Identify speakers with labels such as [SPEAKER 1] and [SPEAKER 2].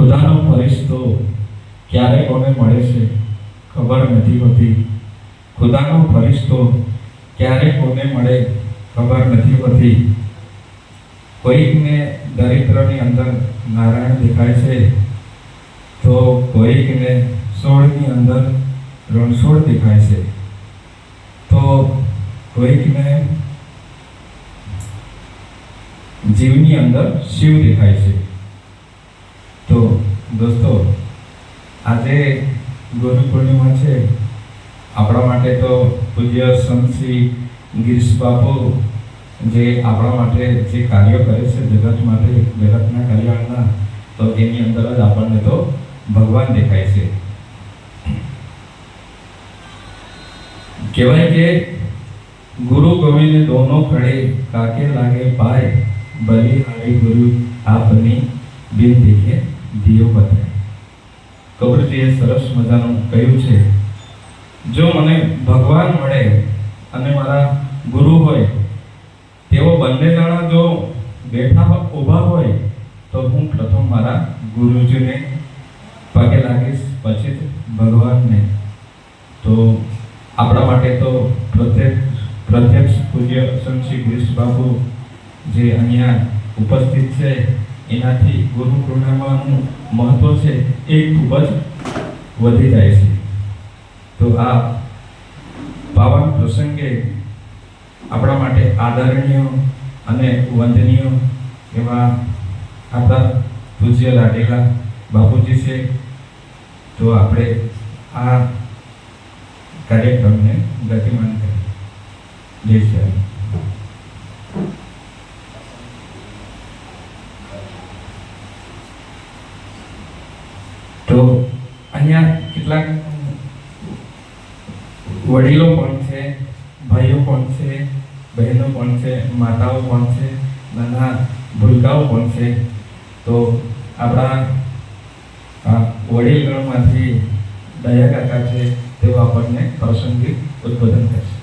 [SPEAKER 1] ખુદાનો ફરિશ્તો ક્યારે કોને મળે છે ખબર નથી હોતી. ખુદાનો ફરિશ્તો ક્યારે કોને મળે ખબર નથી હોતી. કોઈકને દરિદ્રની અંદર નારાયણ દેખાય છે તો કોઈકને સોળની અંદર રણછોડ દેખાય છે. તો કોઈકને જીવની અંદર શિવ દેખાય છે. તો દોસ્તો, આજે ગુરુ પૂર્ણિમા છે. આપણા માટે તો પૂજ્ય સંત શ્રી ગિરીશ બાપુ જે આપણા માટે જે કાર્યો કરે છે જગત માટે, જગતના કલ્યાણના, તો એની અંદર જ આપણને તો ભગવાન દેખાય છે. કહેવાય કે ગુરુ ગોવિંદ દોનો ખડે કાકે લાગે પાય બલિહારી ગુરુ આપની બિન દેખે દિયો બતાય કબરજીએ સરસ મજાનું કહ્યું છે. જો મને ભગવાન મળે અને મારા ગુરુ હોય, તેઓ બંને જણા જો બેઠા ઊભા હોય, તો હું પ્રથમ મારા ગુરુજીને પગે લાગીશ, પછી જ ભગવાનને. તો આપણા માટે તો પ્રત્યક્ષ પ્રત્યક્ષ પૂજ્ય સંત શ્રી ગિરીશ બાબુ જે અહીંયા ઉપસ્થિત છે એનાથી ગુરુ પૂર્ણિમાનું મહત્વ છે એ ખૂબ જ વધી જાય છે. તો આ પાવન પ્રસંગે આપણા માટે આદરણીય અને વંદનીય એવા આપણા પૂજ્ય લાડેલા બાપુજી છે. તો આપણે આ કાર્યક્રમને ગતિમાન કરીએ જય શ્રી તો અહીંયા કેટલાક વડીલો પણ છે, ભાઈઓ પણ છે, બહેનો પણ છે, માતાઓ પણ છે, નાના ભૂલકાઓ પણ છે. તો આપણા વડીલગણમાંથી દયા કાકા છે, તેઓ આપણને પ્રાસંગિક ઉદ્બોધન કરશે.